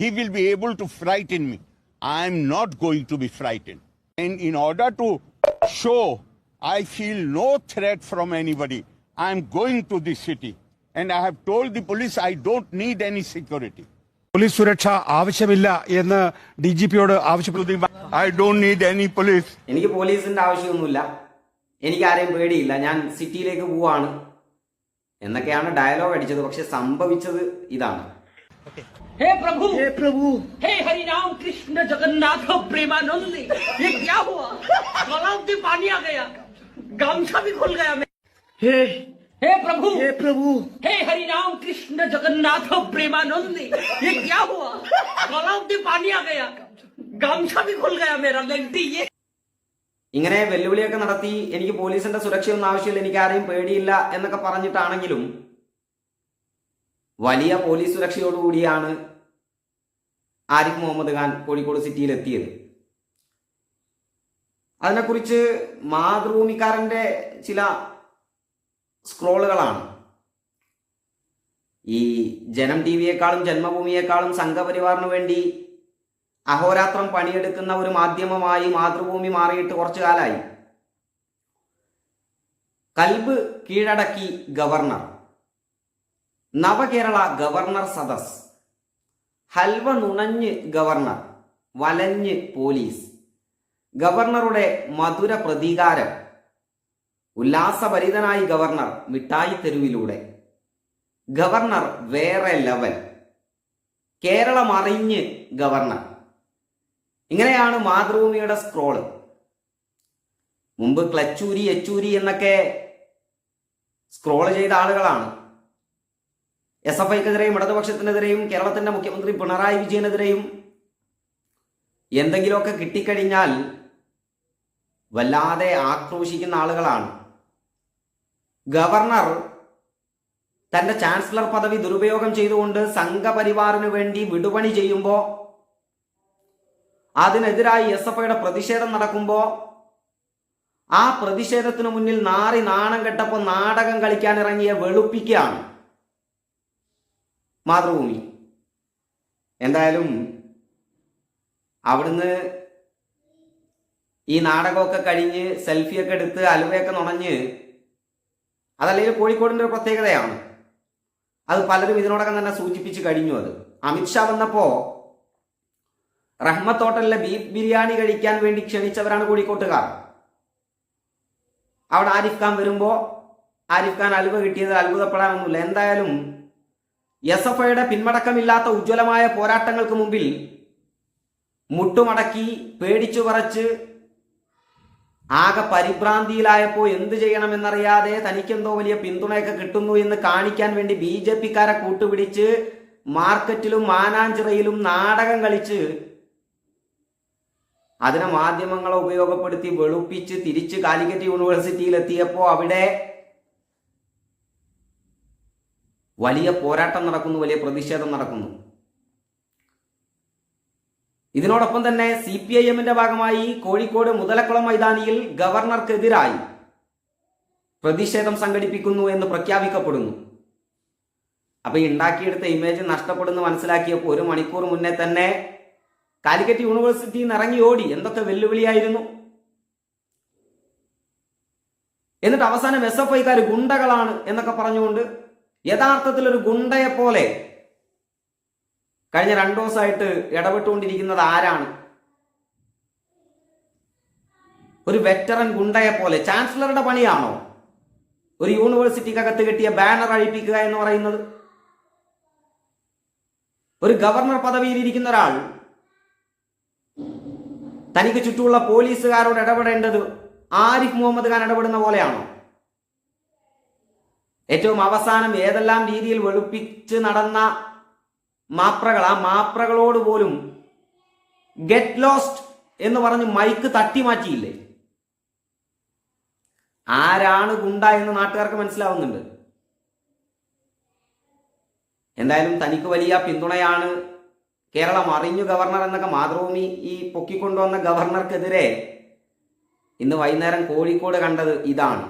he will be able to frighten me. I am not going to be frightened. And in order to show I feel no threat from anybody, I am going to this city. And I have told the police I don't need any security. Police സുരക്ഷ ആവശ്യമില്ല എന്ന് D G പിയോട് ആവശ്യപ്പെട്ടു I don't I don't need any police. എനിക്ക് പോലീസിന്റെ ആവശ്യമൊന്നുമില്ല എനിക്ക് ആരെയും പേടിയില്ല ഞാൻ സിറ്റിയിലേക്ക് പോവാണ് എന്നൊക്കെയാണ് ഡയലോഗ് അടിച്ചത് പക്ഷെ സംഭവിച്ചത് ഇതാണ് हे प्रभु हे प्रभु हे हरि राम कृष्ण जगन्नाथ प्रेमानंद ये क्या हुआ गलाव से पानी आ गया गामछा भी खुल गया मैं हे हे प्रभु हे प्रभु हे हरि राम कृष्ण जगन्नाथ प्रेमानंद ये क्या हुआ गलाव से पानी आ गया गामछा भी खुल गया मेरा लंटी ये ഇങ്ങനെ വെല്ലുവിളിയൊക്കെ നടത്തി എനിക്ക് പോലീസിന്റെ സുരക്ഷയൊന്നും ആവശ്യമില്ല എനിക്ക് ആരെയും പേടിയില്ല എന്നൊക്കെ പറഞ്ഞിട്ടാണെങ്കിലും വലിയ പോലീസ് സുരക്ഷയോടുകൂടിയാണ് ആരിഫ് മുഹമ്മദ് ഖാൻ കോഴിക്കോട് സിറ്റിയിൽ എത്തിയത്. അതിനെക്കുറിച്ച് മാതൃഭൂമിക്കാരന്റെ ചില സ്ക്രോളുകളാണ്. ഈ ജനം ടി വിയെക്കാളും ജന്മഭൂമിയെക്കാളും സംഘപരിവാറിന് വേണ്ടി അഹോരാത്രം പണിയെടുക്കുന്ന ഒരു മാധ്യമമായി മാതൃഭൂമി മാറിയിട്ട് കുറച്ചു കാലമായി കൽബ് കീഴടക്കി ഗവർണർ. നവകേരള ഗവർണർ സദസ്. ഹൽവ നുണഞ്ഞ് ഗവർണർ വലഞ്ഞ് പോലീസ്. ഗവർണറുടെ മധുര പ്രതികാരം. ഉല്ലാസഭരിതനായി ഗവർണർ മിഠായി തെരുവിലൂടെ. ഗവർണർ വേറെ ലെവൽ. കേരളം അറിഞ്ഞ് ഗവർണർ. ഇങ്ങനെയാണ് മാതൃഭൂമിയുടെ സ്ക്രോൾ. മുമ്പ് ക്ലച്ചൂരി എച്ചൂരി എന്നൊക്കെ സ്ക്രോൾ ചെയ്ത ആളുകളാണ്. എസ് എഫ് ഐക്കെതിരെയും ഇടതുപക്ഷത്തിനെതിരെയും കേരളത്തിന്റെ മുഖ്യമന്ത്രി പിണറായി വിജയനെതിരെയും എന്തെങ്കിലുമൊക്കെ കിട്ടിക്കഴിഞ്ഞാൽ വല്ലാതെ ആക്രോശിക്കുന്ന ആളുകളാണ്. ഗവർണർ തന്റെ ചാൻസലർ പദവി ദുരുപയോഗം ചെയ്തുകൊണ്ട് സംഘപരിവാറിന് വേണ്ടി വിടുപണി ചെയ്യുമ്പോൾ അതിനെതിരായി എസ് എഫ് ഐയുടെ പ്രതിഷേധം നടക്കുമ്പോൾ ആ പ്രതിഷേധത്തിനു മുന്നിൽ നാറി നാണം കെട്ടപ്പോൾ നാടകം കളിക്കാൻ ഇറങ്ങിയ വെളുപ്പിക്കുകയാണ് മാതൃഭൂമി. എന്തായാലും അവിടുന്ന് ഈ നാടകമൊക്കെ കഴിഞ്ഞ് സെൽഫിയൊക്കെ എടുത്ത് അലുവയൊക്കെ നുണഞ്ഞ് അതല്ലെങ്കിൽ കോഴിക്കോടിന്റെ ഒരു പ്രത്യേകതയാണ്. അത് പലരും ഇതിനോടകം തന്നെ സൂചിപ്പിച്ച് കഴിഞ്ഞു അത്. അമിത്ഷാ വന്നപ്പോൾ റഹ്മത്ത് ഹോട്ടലിലെ ബീഫ് ബിരിയാണി കഴിക്കാൻ വേണ്ടി ക്ഷണിച്ചവരാണ് കോഴിക്കോട്ടുകാർ. അവിടെ ആരിഫ് ഖാൻ വരുമ്പോ ആരിഫ് ഖാൻ അലുവ കിട്ടിയത് അത്ഭുതപ്പെടാനൊന്നുമില്ല. എന്തായാലും എസ് എഫ് ഐയുടെ പിന്മടക്കമില്ലാത്ത ഉജ്ജ്വലമായ പോരാട്ടങ്ങൾക്ക് മുമ്പിൽ മുട്ടുമടക്കി പേടിച്ചു പറച്ച് ആകെ പരിഭ്രാന്തിയിലായപ്പോൾ എന്ത് ചെയ്യണമെന്നറിയാതെ തനിക്കെന്തോ വലിയ പിന്തുണയൊക്കെ കിട്ടുന്നു എന്ന് കാണിക്കാൻ വേണ്ടി ബി ജെ പിക്കാരെ കൂട്ടുപിടിച്ച് മാർക്കറ്റിലും മാനാഞ്ചിറയിലും നാടകം കളിച്ച് അതിനെ മാധ്യമങ്ങളെ ഉപയോഗപ്പെടുത്തി വെളുപ്പിച്ച് തിരിച്ച് കാലിക്കറ്റ് യൂണിവേഴ്സിറ്റിയിൽ എത്തിയപ്പോൾ അവിടെ വലിയ പോരാട്ടം നടക്കുന്നു വലിയ പ്രതിഷേധം നടക്കുന്നു. ഇതിനോടൊപ്പം തന്നെ സി പി ഐ എമ്മിന്റെ ഭാഗമായി കോഴിക്കോട് മുതലക്കുളം മൈതാനിയിൽ ഗവർണർക്കെതിരായി പ്രതിഷേധം സംഘടിപ്പിക്കുന്നു എന്ന് പ്രഖ്യാപിക്കപ്പെടുന്നു. അപ്പൊ ഉണ്ടാക്കിയെടുത്ത ഇമേജ് നഷ്ടപ്പെടുന്നു മനസ്സിലാക്കിയപ്പോൾ ഒരു മണിക്കൂർ മുന്നേ തന്നെ കാലിക്കറ്റ് യൂണിവേഴ്സിറ്റിയിൽ നിന്ന് ഇറങ്ങി ഓടി. എന്തൊക്കെ വെല്ലുവിളിയായിരുന്നു? എന്നിട്ട് അവസാനം എസ് എഫ് ഐക്കാർ ഗുണ്ടകളാണ് എന്നൊക്കെ പറഞ്ഞുകൊണ്ട് യഥാർത്ഥത്തിൽ ഒരു ഗുണ്ടയെ പോലെ കഴിഞ്ഞ രണ്ടു ദിവസമായിട്ട് ഇടപെട്ടുകൊണ്ടിരിക്കുന്നത് ആരാണ്? ഒരു വെറ്ററൻ ഗുണ്ടയെ പോലെ ചാൻസലറുടെ പണിയാണോ? ഒരു യൂണിവേഴ്സിറ്റിക്കകത്ത് കിട്ടിയ ബാനർ അഴിപ്പിക്കുക എന്ന് പറയുന്നത്? ഒരു ഗവർണർ പദവിയിൽ ഇരിക്കുന്ന ഒരാൾ തനിക്ക് ചുറ്റുമുള്ള പോലീസുകാരോട് ഇടപെടേണ്ടത് ആരിഫ് മുഹമ്മദ് ഖാൻ ഇടപെടുന്ന പോലെയാണോ? ഏറ്റവും അവസാനം ഏതെല്ലാം രീതിയിൽ വെളുപ്പിച്ച് നടന്ന മാപ്രകൾ ആ മാപ്രകളോട് പോലും ഗെറ്റ് ലോസ്റ്റ് എന്ന് പറഞ്ഞ് മൈക്ക് തട്ടി മാറ്റിയില്ലേ? ആരാണ് ഗുണ്ട എന്ന് നാട്ടുകാർക്ക് മനസ്സിലാവുന്നുണ്ട്. എന്തായാലും തനിക്ക് വലിയ പിന്തുണയാണ് കേരളം അറിഞ്ഞു ഗവർണർ എന്നൊക്കെ മാതൃഭൂമി ഈ പൊക്കിക്കൊണ്ടുവന്ന ഗവർണർക്കെതിരെ ഇന്ന് വൈകുന്നേരം കോഴിക്കോട് കണ്ടത് ഇതാണ്.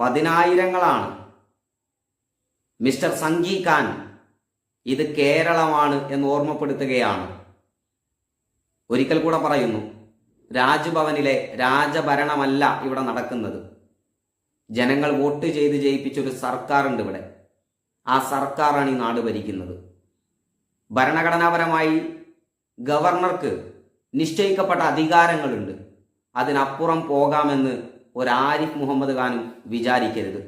പതിനായിരങ്ങളാണ്. മിസ്റ്റർ സംഗി ഖാൻ ഇത് കേരളമാണ് എന്ന് ഓർമ്മപ്പെടുത്തുകയാണ്. ഒരിക്കൽ കൂടെ പറയുന്നു രാജ്ഭവനിലെ രാജഭരണമല്ല ഇവിടെ നടക്കുന്നത്. ജനങ്ങൾ വോട്ട് ചെയ്ത് ജയിപ്പിച്ചൊരു സർക്കാരുണ്ട് ഇവിടെ. ആ സർക്കാരാണ് ഈ നാട് ഭരിക്കുന്നത്. ഭരണഘടനാപരമായി ഗവർണർക്ക് നിശ്ചയിക്കപ്പെട്ട അധികാരങ്ങളുണ്ട്. അതിനപ്പുറം പോകാമെന്ന് ഒരു ആരിഫ് മുഹമ്മദ് ഖാനും വിചാരിക്കരുത്.